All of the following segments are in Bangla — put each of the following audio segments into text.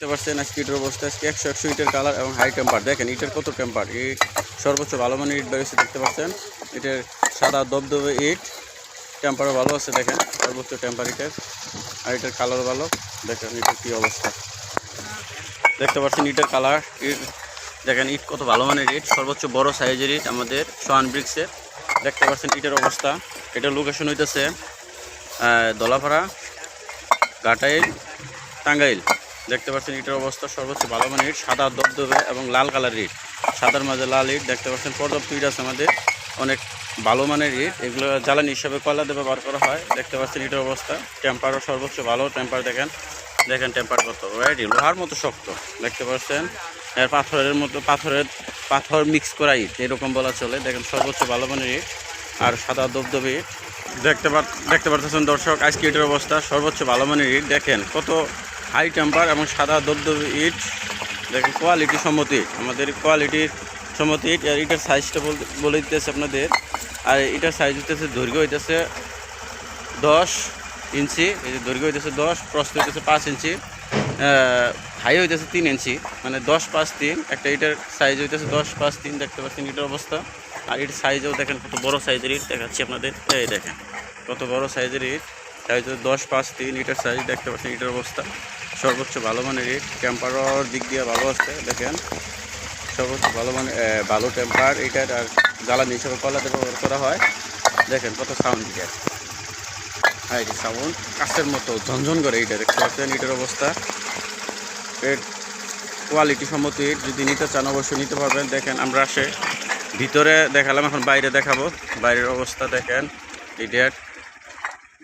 দেখতে পাচ্ছেন আজকে ইটের অবস্থা। আজকে একশো একশো ইটের কালার এবং হাই টেম্পার দেখেন, ইটের কত টেম্পার ইট সর্বোচ্চ ভালো মানের ইট বেরোচ্ছে দেখতে পাচ্ছেন? ইটের সাদা দবদবে ইট। টেম্পারও ভালো আছে, দেখেন। সর্বোচ্চ টেম্পার ইটের। আর ইটের কালার ভালো। দেখেন ইটের কী অবস্থা। দেখতে পাচ্ছেন ইটের কালার। ইট, দেখেন, ইট কত ভালো মানের ইট। সর্বোচ্চ বড় সাইজের ইট আমাদের সোয়ান ব্রিক্সের দেখতে পাচ্ছেন ইটের অবস্থা। এটার লোকেশন হইতেছে দলাপাড়া গাটাইল টাঙ্গাইল। দেখতে পাচ্ছেন ইটের অবস্থা সর্বোচ্চ ভালো মানের ইট, সাদা দবদবে এবং লাল কালারের ইট। সাদার মাঝে লাল ইট, দেখতে পাচ্ছেন পর্যাপ্ত ইট আছে আমাদের। অনেক ভালো মানের ইট, এগুলো জ্বালানি হিসাবে কয়লাতে ব্যবহার করা হয়, দেখতে পাচ্ছেন ইটের অবস্থা। টেম্পারও সর্বোচ্চ ভালো, টেম্পার দেখেন দেখেন টেম্পার কত রাইট লোহার মতো শক্ত, দেখতে পাচ্ছেন। এর পাথরের মতো, পাথরের, পাথর মিক্স করা ইট, এরকম বলা চলে, দেখেন সর্বোচ্চ ভালো মানের ইট আর সাদা দবদবে ইট। দেখতে পা দেখতে পাচ্ছেন দর্শক, আজকে ইটের অবস্থা সর্বোচ্চ ভালো মানের ইট, দেখেন কত হাই টেম্পার এবং সাদা দবদবে ইট। দেখেন কোয়ালিটি সম্মত ইট। আমাদের কোয়ালিটির সম্মত ইট। আর ইটার সাইজটা বলে দিতেছে আপনাদের। আর এটার সাইজ হইতেছে দৈর্ঘ্য হইতেছে দশ ইঞ্চি। এই যে দৈর্ঘ্য হইতেছে দশ, প্রস্থ হইতেছে পাঁচ ইঞ্চি। হাই হইতেছে তিন ইঞ্চি। মানে দশ পাঁচ তিন। একটা ইটার সাইজ হইতেছে দশ পাঁচ তিন। দেখতে পাচ্ছেন ইটার অবস্থা। আর ইট সাইজেও দেখেন কত বড় সাইজের ইট দেখাচ্ছি আপনাদের। এই দেখেন, কত বড় সাইজের ইট। সাইজ দশ পাঁচ তিন ইটার সাইজ দেখতে পাচ্ছেন ইটার অবস্থা সর্বোচ্চ ভালো মানের ইট টেম্পারর দিক দিয়ে ভালো আছে, দেখেন। সর্বোচ্চ ভালো মানে ভালো টেম্পার এটার আর জ্বালানি হিসাবে কলাতে ব্যবহার করা হয়। দেখেন কত সাউন্ড দিয়ে হ্যাঁ এটি সাউন্ড কাছের মতো, ঝনঝন করে এইটা দেখতে পাচ্ছেন ইটের অবস্থা এর কোয়ালিটি সম্মত ইট যদি নিতে চান, অবশ্যই নিতে পারবেন। দেখেন, আমরা আসে ভিতরে দেখালাম, এখন বাইরে দেখাবো। বাইরের অবস্থা দেখেন। ইটের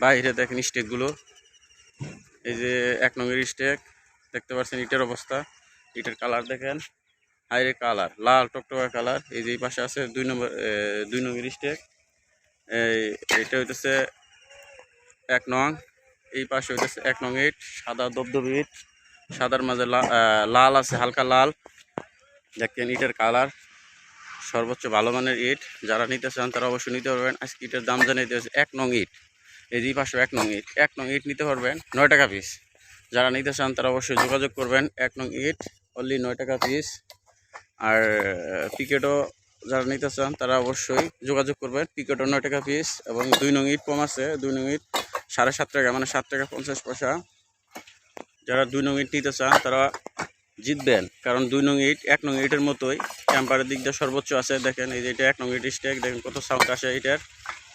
বাইরে দেখেন স্টেকগুলো। এই যে এক নঙের স্টেক, দেখতে পাচ্ছেন ইটের অবস্থা। ইটের কালার দেখেন, হাইরে কালার, লাল টকটকা কালার। এই যে এই পাশে আছে দুই নম্বর দুই নঙের স্টেক। এই, এটা হইতেছে এক নং। এই পাশে হইতেছে এক নং ইট, সাদা দবদব ইট। সাদার মাঝে লাল আছে, হালকা লাল। দেখেন ইটের কালার, সর্বোচ্চ ভালো মানের ইট। যারা নিতে চান তারা অবশ্যই নিতে পারবেন। আজকে ইটের দাম জানাইতে হচ্ছে এক নং ইট। এই এই পাশে এক নং ইট। এক নং ইট নিতে পারবেন নয় টাকা পিস যারা নিতে চান তারা অবশ্যই যোগাযোগ করবেন। এক নং ইট অনলি নয় টাকা পিস আর পিকেটও যারা নিতে চান তারা অবশ্যই যোগাযোগ করবেন। পিকেটও নয় টাকা পিস এবং দুই নং ইট কম আছে। দুই নং ইট সাড়ে সাত টাকা মানে সাত টাকা পঞ্চাশ পয়সা। যারা দুই নং ইট নিতে চান তারা জিতবেন। কারণ দুই নং ইট এক নং ইটের মতোই। টেম্পারের দিক দিয়ে সর্বোচ্চ আছে। দেখেন এই যে এটা এক নং ইট স্টেক দেখেন কত সাউন্ড আসে এটার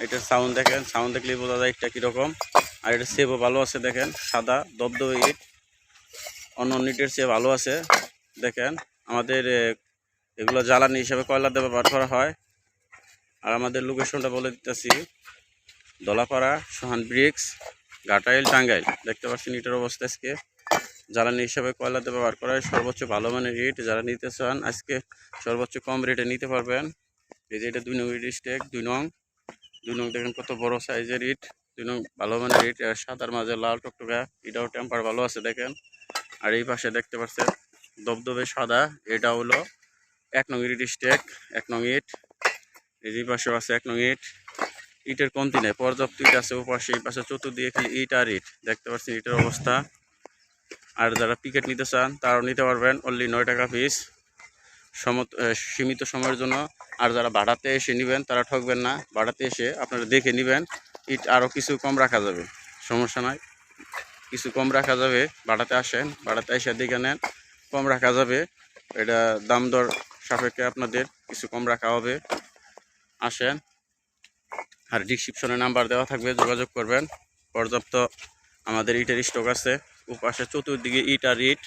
এটার সাউন্ড দেখেন সাউন্ড দেখলেই বোঝা যায় ইটটা কীরকম। আর এটা সেবও ভালো আছে দেখেন, সাদা, দবদবে ইট। অন্য অন্য ইটের চেয়ে ভালো আছে, দেখেন। আমাদের এগুলো জ্বালানি হিসাবে কয়লাতে ব্যবহার করা হয়। আর আমাদের লোকেশনটা বলে দিতেছি, দলাপাড়া, সোহান ব্রিক্স, ঘাটাইল, টাঙ্গাইল। দেখতে পাচ্ছেন ইটের অবস্থা আজকে। জ্বালানি হিসাবে কয়লাতে ব্যবহার করা হয়, সর্বোচ্চ ভালো মানের ইট যারা নিতে চান, আজকে সর্বোচ্চ কম রেটে নিতে পারবেন। এই যে এটা দুই নং স্টেক দুই নং। দুই নং দেখেন কত বড় সাইজের ইট, দুই নং ভালো মানের ইট আর সাদার মাঝে লাল টকটকা, এটাও টেম্পার ভালো আছে দেখেন। আর এই পাশে দেখতে পাচ্ছেন, দবদবে সাদা, এটা হলো এক নং ইট স্টেক, এক নং ইট। এই পাশেও আছে এক নং ইট। ইটের কমতি নেই, পর্যাপ্ত ইট আছে ওপাশে পাশে এই পাশে চতুর্দিকে খালি ইট আর ইট, দেখতে পাচ্ছেন ইটের অবস্থা। আর যারা পিকেট নিতে চান, তারাও নিতে পারবেন অনলি নয় টাকা পিস সমত সীমিত সময়ের জন্য। আর যারা ভাড়াতে এসে নেবেন, তারা ঠকবেন না। ভাড়াতে এসে আপনারা দেখে নেবেন, ইট আরও কিছু কম রাখা যাবে। সমস্যা নয় কিছু কম রাখা যাবে। ভাড়াতে আসেন ভাড়াতে এসে দেখে নেন, কম রাখা যাবে। এটা দাম দর সাপেক্ষে আপনাদের কিছু কম রাখা হবে। আসেন। আর ডিসক্রিপশনে নাম্বার দেওয়া থাকবে, যোগাযোগ করবেন। পর্যাপ্ত আমাদের ইটের স্টক আছে। ওপাশে চতুর্দিকে ইট আর ইট।